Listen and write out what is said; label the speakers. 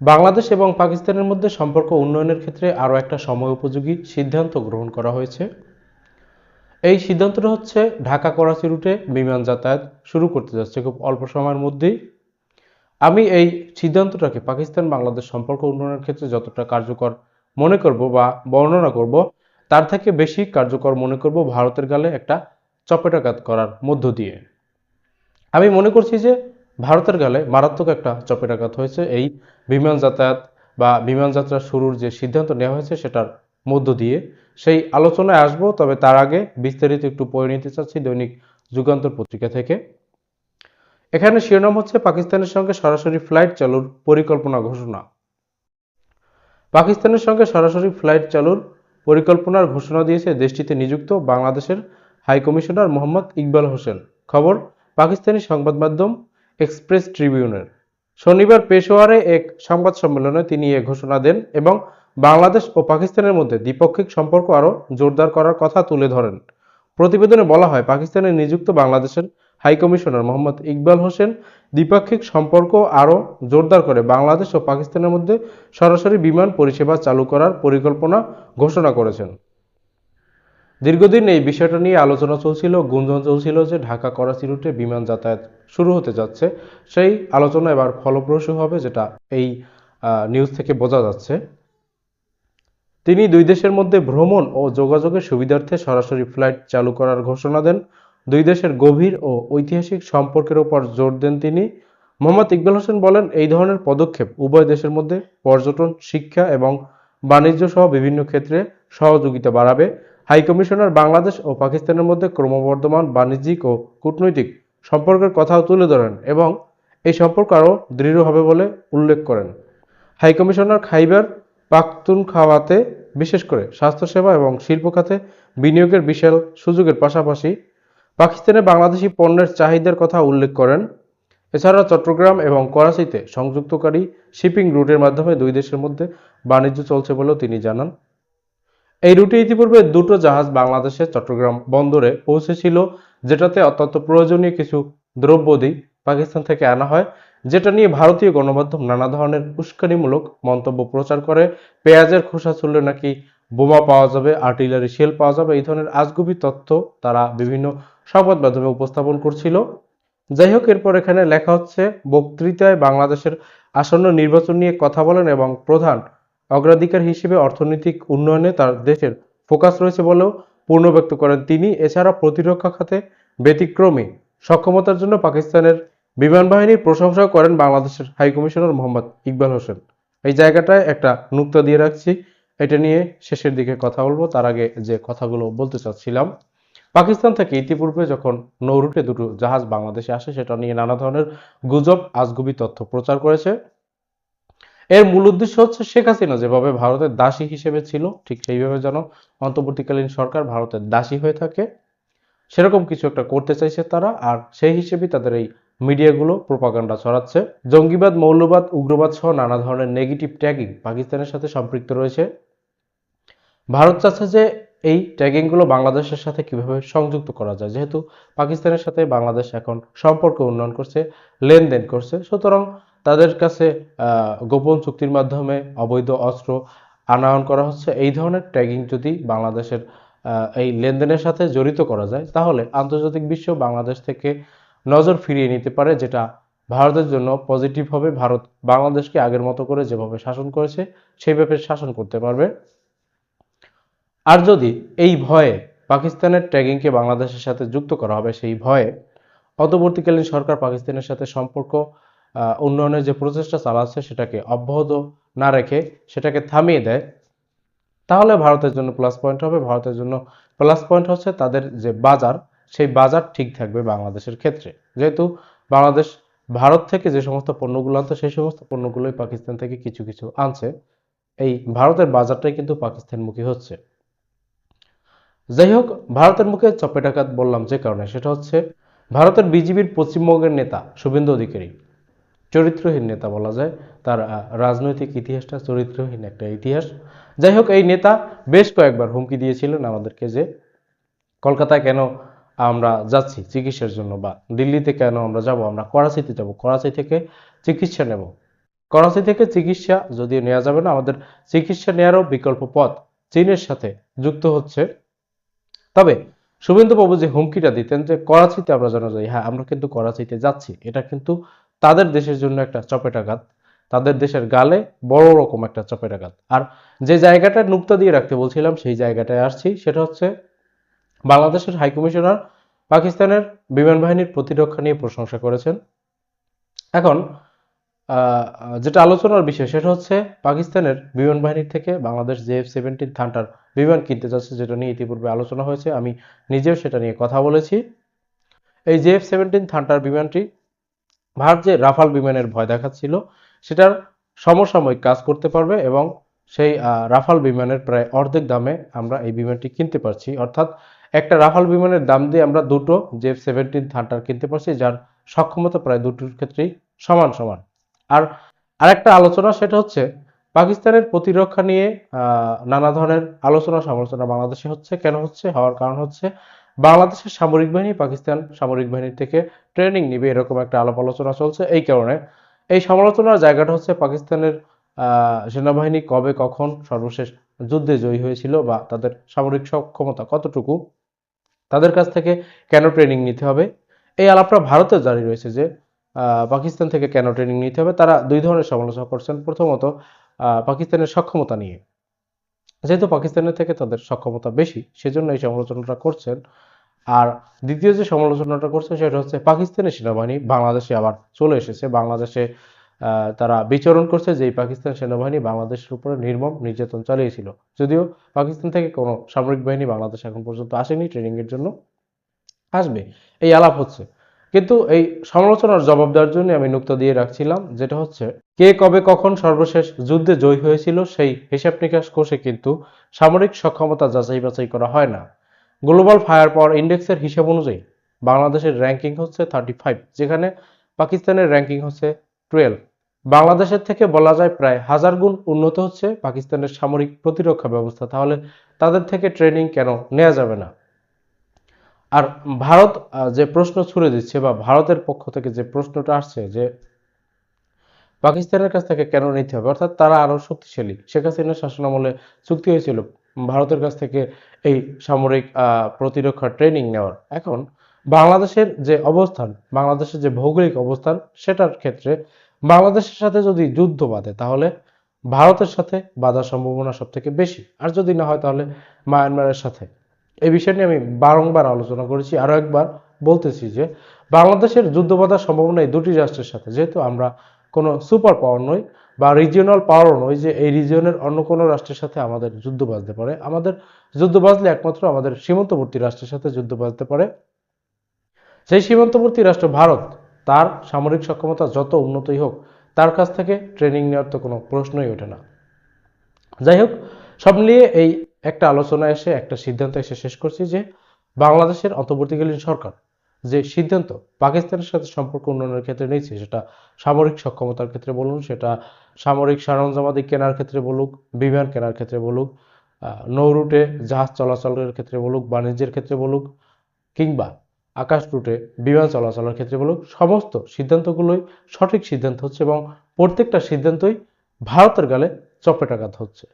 Speaker 1: বাংলাদেশ এবং পাকিস্তানের মধ্যে সম্পর্ক উন্নয়নের ক্ষেত্রে আরও একটা সময় উপযোগী সিদ্ধান্ত গ্রহণ করা হয়েছে। এই সিদ্ধান্তটা হচ্ছে ঢাকা করাচি রুটে বিমান যাতায়াত শুরু করতে যাচ্ছে খুব অল্প সময়ের মধ্যেই। আমি এই সিদ্ধান্তটাকে পাকিস্তান বাংলাদেশ সম্পর্ক উন্নয়নের ক্ষেত্রে যতটা কার্যকর মনে করব বা বর্ণনা করব, তার থেকে বেশি কার্যকর মনে করব ভারতের গালে একটা চপেটাঘাত করার মধ্য দিয়ে। আমি মনে করছি যে ভারতের গালে মারাত্মক একটা চপেটাঘাত হয়েছে। এই বিমান যাতায়াত বা বিমান যাত্রা শুরুর যে সিদ্ধান্ত নেওয়া হয়েছে, সেটার মধ্য দিয়ে সেই আলোচনায় আসব। তবে তার আগে বিস্তারিত একটু পড়ে নিতে চাচ্ছি দৈনিক যুগান্তর পত্রিকা থেকে। এখানে শিরোনাম হচ্ছে পাকিস্তানের সঙ্গে সরাসরি ফ্লাইট চালুর পরিকল্পনা ঘোষণা। পাকিস্তানের সঙ্গে সরাসরি ফ্লাইট চালুর পরিকল্পনার ঘোষণা দিয়েছে দেশটিতে নিযুক্ত বাংলাদেশের হাইকমিশনার মোহাম্মদ ইকবাল হোসেন। খবর, পাকিস্তানি সংবাদ মাধ্যম এক্সপ্রেস ট্রিবিউনের। শনিবার পেশোয়ারে এক সংবাদ সম্মেলনে তিনি এ ঘোষণা দেন এবং বাংলাদেশ ও পাকিস্তানের মধ্যে দ্বিপাক্ষিক সম্পর্ক আরও জোরদার করার কথা তুলে ধরেন। প্রতিবেদনে বলা হয় পাকিস্তানে নিযুক্ত বাংলাদেশের হাইকমিশনার মোহাম্মদ ইকবাল হোসেন দ্বিপাক্ষিক সম্পর্ক আরও জোরদার করে বাংলাদেশ ও পাকিস্তানের মধ্যে সরাসরি বিমান পরিষেবা চালু করার পরিকল্পনা ঘোষণা করেছেন। দীর্ঘদিন এই বিষয়টা নিয়ে আলোচনা চলছিল, গুঞ্জন চলছিল যে ঢাকা করাচি রুটে বিমান যাতায়াত শুরু হতে যাচ্ছে। সেই আলোচনা এবার ফলপ্রসূ হবে যেটা এই নিউজ থেকে বোঝা যাচ্ছে। তিনি দুই দেশের মধ্যে ভ্রমণ ও যোগাযোগের সুবিধার্থে সরাসরি ফ্লাইট চালু করার ঘোষণা দেন। দুই দেশের গভীর ও ঐতিহাসিক সম্পর্কের উপর জোর দেন তিনি। মোহাম্মদ ইকবাল হোসেন বলেন, এই ধরনের পদক্ষেপ উভয় দেশের মধ্যে পর্যটন, শিক্ষা এবং বাণিজ্য সহ বিভিন্ন ক্ষেত্রে সহযোগিতা বাড়াবে। হাইকমিশনার বাংলাদেশ ও পাকিস্তানের মধ্যে ক্রমবর্ধমান বাণিজ্যিক ও কূটনৈতিক সম্পর্কের কথাও তুলে ধরেন এবং এই সম্পর্ক আরও দৃঢ় হবে বলে উল্লেখ করেন। হাইকমিশনার খাইবার পাখতুনখাওয়াতে বিশেষ করে স্বাস্থ্যসেবা এবং শিল্প খাতে বিনিয়োগের বিশাল সুযোগের পাশাপাশি পাকিস্তানে বাংলাদেশি পণ্যের চাহিদার কথা উল্লেখ করেন। এছাড়া চট্টগ্রাম এবং করাচিতে সংযুক্তকারী শিপিং রুটের মাধ্যমে দুই দেশের মধ্যে বাণিজ্য চলছে বলেও তিনি জানান। এই রুটে ইতিপূর্বে দুটো জাহাজ বাংলাদেশের চট্টগ্রাম বন্দরে পৌঁছেছিল, যেটাতে অত্যন্ত প্রয়োজনীয় কিছু দ্রব্যাদি পাকিস্তান থেকে আনা হয়, যেটা নিয়ে ভারতীয় গণমাধ্যম নানা ধরনের উস্কানিমূলক মন্তব্য প্রচার করে। পেঁয়াজের খোসা ছুললে নাকি বোমা পাওয়া যাবে, আর্টিলারি শেল পাওয়া যাবে, এই ধরনের আজগুবি তথ্য তারা বিভিন্ন সংবাদ মাধ্যমে উপস্থাপন করছিল। যাই হোক, এরপর এখানে লেখা হচ্ছে, বক্তৃতায় বাংলাদেশের আসন্ন নির্বাচন নিয়ে কথা বলেন এবং প্রধান অগ্রাধিকার হিসেবে অর্থনৈতিক উন্নয়নে তার দেশের ফোকাস রয়েছে বলেও পূর্ণ ব্যক্ত করেন তিনি। এছাড়া প্রতিরক্ষা খাতে ব্যতিক্রমী সক্ষমতার জন্য পাকিস্তানের বিমান বাহিনীর প্রশংসাও করেন বাংলাদেশের হাইকমিশনার মোহাম্মদ ইকবাল হোসেন। এই জায়গাটায় একটা নুক্তা দিয়ে রাখছি। এটা নিয়ে শেষের দিকে কথা বলব। তার আগে যে কথাগুলো বলতে চাচ্ছিলাম, পাকিস্তান থেকে ইতিপূর্বে যখন নৌরুটে দুটো জাহাজ বাংলাদেশে আসে, সেটা নিয়ে নানা ধরনের গুজব, আজগুবি তথ্য প্রচার করেছে। এর মূল উদ্দেশ্য হচ্ছে শেখ হাসিনা, যেভাবে ভারতের দাসী হিসেবে ছিল, ঠিক সেইভাবে যেন অন্তর্বর্তীকালীন সরকার ভারতের দাসী হয়ে থাকে। সেরকম কিছু একটা করতে চাইছে তারা, আর সেই হিসেবেই তাদের এই মিডিয়াগুলো প্রোপাগান্ডা ছড়াচ্ছে। জঙ্গিবাদ, মৌলবাদ, উগ্রবাদ সহ নানা ধরনের নেগেটিভ ট্যাগিং পাকিস্তানের সাথে সম্পৃক্ত রয়েছে। ভারত চাচ্ছে যে এই ট্যাগিংগুলো বাংলাদেশের সাথে কীভাবে সংযুক্ত করা যায়। যেহেতু পাকিস্তানের সাথে বাংলাদেশ এখন সম্পর্ক উন্নয়ন করছে, লেনদেন করছে, সুতরাং তাদের কাছে গোপন চুক্তির মাধ্যমে অবৈধ অস্ত্র আনয়ন করা হচ্ছে। এই ধরনের ট্যাগিং যদি বাংলাদেশের এই লেনদেনের সাথে জড়িত করা যায়, তাহলে আন্তর্জাতিক বিশ্ব বাংলাদেশ থেকে নজর ফিরিয়ে নিতে পারে, যেটা ভারতের জন্য পজিটিভ হবে। ভারত বাংলাদেশকে আগের মতো করে যেভাবে শাসন করেছে সেইভাবে শাসন করতে পারবে। আর যদি এই ভয়ে পাকিস্তানের ট্যাগিংকে বাংলাদেশের সাথে যুক্ত করা হবে, সেই ভয়ে অন্তর্বর্তীকালীন সরকার পাকিস্তানের সাথে সম্পর্ক উন্নয়নের যে প্রচেষ্টা চালাচ্ছে সেটাকে অব্যাহত না রেখে সেটাকে থামিয়ে দেয়, তাহলে ভারতের জন্য প্লাস পয়েন্ট হবে। ভারতের জন্য প্লাস পয়েন্ট হচ্ছে তাদের যে বাজার, সেই বাজার ঠিক থাকবে বাংলাদেশের ক্ষেত্রে। যেহেতু বাংলাদেশ, ভারত থেকে যে সমস্ত পণ্যগুলো আনতো সেই সমস্ত পণ্যগুলোই পাকিস্তান থেকে কিছু কিছু আনছে। এই ভারতের বাজারটাই কিন্তু পাকিস্তানমুখী হচ্ছে। যাই হোক ভারতের মুখে চপেটাঘাত বললাম যে কারণে, সেটা হচ্ছে ভারতের বিজেপির পশ্চিমবঙ্গের নেতা শুভেন্দু অধিকারী। চরিত্রহীন নেতা বলা যায়। তার রাজনৈতিক ইতিহাসটা চরিত্রহীন একটা ইতিহাস। যাই হোক, এই নেতা বেশ কয়েকবার হুমকি দিয়েছিলেন আমাদেরকে যে, কলকাতায় কেন আমরা যাচ্ছি চিকিৎসার জন্য বা দিল্লিতে কেন আমরা যাব, আমরা করাচিতে যাব, করাচি থেকে চিকিৎসা নেব। করাচি থেকে চিকিৎসা যদিও নেওয়া যাবে না, আমাদের চিকিৎসা নেওয়ারও বিকল্প পথ চীনের সাথে যুক্ত হচ্ছে। তবে শুভেন্দু বাবু যে হুমকিটা দিতেন যে করাচিতে আমরা যেন যাই হ্যাঁ আমরা কিন্তু করাচিতে যাচ্ছি, এটা কিন্তু তাদের দেশের জন্য একটা চপেটাঘাত তাদের দেশের গালে বড় রকম একটা চপেটাঘাত আর যে জায়গাটা নুক্তা দিয়ে রাখতে বলছিলাম, সেই জায়গাটায় আসছি, সেটা হচ্ছে বাংলাদেশের হাইকমিশনার পাকিস্তানের বিমান বাহিনীর প্রতিরক্ষা নিয়ে প্রশংসা করেছেন। এখন যেটা আলোচনার বিষয়, সেটা হচ্ছে পাকিস্তানের বিমান বাহিনীর থেকে Bangladesh J F seventeen thunder বিমান কিনতে যাচ্ছে, যেটা নিয়ে ইতিপূর্বে আলোচনা হয়েছে। আমি নিজেও সেটা নিয়ে কথা বলেছি। এই জে এফ সেভেন্টিন থান্টার বিমানটি ভারত যে রাফাল বিমানের ভয় দেখাচ্ছিল, সেটার সমসাময়িক কাজ করতে পারবে এবং সেই রাফাল বিমানের প্রায় অর্ধেক দামে আমরা এই বিমানটি কিনতে পারছি। অর্থাৎ একটা রাফাল বিমানের দাম দিয়ে আমরা দুটো জেফ সেভেন্টিন থান্টার কিনতে পারছি, যার সক্ষমতা প্রায় দুটোর ক্ষেত্রেই সমান সমান। আর আরেকটা আলোচনা সেটা হচ্ছে, পাকিস্তানের প্রতিরক্ষা নিয়ে নানা ধরনের আলোচনা সমালোচনা বাংলাদেশে হচ্ছে। কেন হচ্ছে? হওয়ার কারণ হচ্ছে বাংলাদেশের সামরিক বাহিনী, পাকিস্তান সামরিক বাহিনী থেকে ট্রেনিং নিবে, এরকম একটা আলাপ আলোচনা চলছে এই কারণে। এই সমালোচনার জায়গাটা হচ্ছে পাকিস্তানের সেনাবাহিনী কবে কখন সর্বশেষ যুদ্ধে জয়ী হয়েছিল বা তাদের সামরিক সক্ষমতা কতটুকু, তাদের কাছ থেকে কেন ট্রেনিং নিতে হবে? এই আলাপটা ভারতে জারি রয়েছে যে পাকিস্তান থেকে কেন ট্রেনিং নিতে হবে, তারা দুই ধরনের সমালোচনা করছেন। প্রথমত পাকিস্তানের সক্ষমতা নিয়ে। যেহেতু পাকিস্তানের থেকে তাদের সক্ষমতা বেশি, সেজন্য এই সমালোচনাটা করছেন। আর দ্বিতীয় যে সমালোচনাটা করছে সেটা হচ্ছে পাকিস্তানি সেনাবাহিনী বাংলাদেশে আবার চলে এসেছে। বাংলাদেশে তারা বিচরণ করছে যে পাকিস্তান সেনাবাহিনী বাংলাদেশের উপরে নির্মম নির্যাতন চালিয়েছিল। যদিও পাকিস্তান থেকে কোনো সামরিক বাহিনী বাংলাদেশ এখন পর্যন্ত আসেনি ট্রেনিং এর জন্য। আসবে, এই আলাপ হচ্ছে। কিন্তু এই সমালোচনার জবাব দেওয়ার জন্য আমি নুক্তা দিয়ে রাখছিলাম, যেটা হচ্ছে, কে কবে কখন সর্বশেষ যুদ্ধে জয়ী হয়েছিল সেই হিসাব নিকাশ কোষে কিন্তু সামরিক সক্ষমতা যাচাই বাছাই করা হয় না। গ্লোবাল ফায়ার পাওয়ার ইন্ডেক্সের হিসাব অনুযায়ী বাংলাদেশের র্যাঙ্কিং হচ্ছে থার্টি ফাইভ যেখানে পাকিস্তানের র্যাঙ্কিং হচ্ছে টুয়েলভ বাংলাদেশের থেকে বলা যায় প্রায় হাজার গুণ উন্নত হচ্ছে পাকিস্তানের সামরিক প্রতিরক্ষা ব্যবস্থা। তাহলে তাদের থেকে ট্রেনিং কেন নেওয়া যাবে না? আর ভারত যে প্রশ্ন ছুড়ে দিচ্ছে বা ভারতের পক্ষ থেকে যে প্রশ্নটা আসছে যে পাকিস্তানের কাছ থেকে কেন নিতে হবে, অর্থাৎ তারা আরও শক্তিশালী, শেখ হাসিনার শাসনামলে চুক্তি হয়েছিল। ভারতের কাছ থেকে এই সামরিক প্রতিরক্ষা ট্রেনিং নেওয়ার। এখন বাংলাদেশের যে অবস্থান, বাংলাদেশের যে ভৌগোলিক অবস্থান, সেটার ক্ষেত্রে বাংলাদেশের সাথে যদি যুদ্ধ বাঁধে, তাহলে ভারতের সাথে বাধার সম্ভাবনা সব থেকে বেশি। আর যদি না হয়, তাহলে মায়ানমারের সাথে। এই বিষয় নিয়ে আমি বারংবার আলোচনা করেছি আরও একবার বলতেছি যে বাংলাদেশের যুদ্ধ বাঁধার সম্ভাবনা এই দুটি রাষ্ট্রের সাথে। যেহেতু আমরা কোনো সুপার পাওয়ার নই বা রিজিওনাল পাওয়ারও নয় যে এই রিজিয়নের অন্য কোনো রাষ্ট্রের সাথে আমাদের যুদ্ধ বাঁধতে পারে। আমাদের যুদ্ধ বাঁধলে একমাত্র আমাদের সীমান্তবর্তী রাষ্ট্রের সাথে যুদ্ধ বাঁধতে পারে। সেই সীমান্তবর্তী রাষ্ট্র ভারত, তার সামরিক সক্ষমতা যত উন্নতই হোক, তার কাছ থেকে ট্রেনিং নেওয়ার তো কোনো প্রশ্নই ওঠে না। যাই হোক, সব মিলিয়ে এই একটা আলোচনা এসে, একটা সিদ্ধান্ত এসে শেষ করছি যে বাংলাদেশের অন্তর্বর্তীকালীন সরকার যে সিদ্ধান্ত পাকিস্তানের সাথে সম্পর্ক উন্নয়নের ক্ষেত্রে নিয়েছে, সেটা সামরিক সক্ষমতার ক্ষেত্রে বলুন, সেটা সামরিক সরঞ্জামাদি কেনার ক্ষেত্রে বলুক, বিমান কেনার ক্ষেত্রে বলুক নৌ রুটে জাহাজ চলাচলের ক্ষেত্রে বলুক, বাণিজ্যের ক্ষেত্রে বলুক, কিংবা আকাশ রুটে বিমান চলাচলের ক্ষেত্রে বলুক, সমস্ত সিদ্ধান্তগুলোই সঠিক সিদ্ধান্ত হচ্ছে এবং প্রত্যেকটা সিদ্ধান্তই ভারতের গালে চপেটাঘাত হচ্ছে।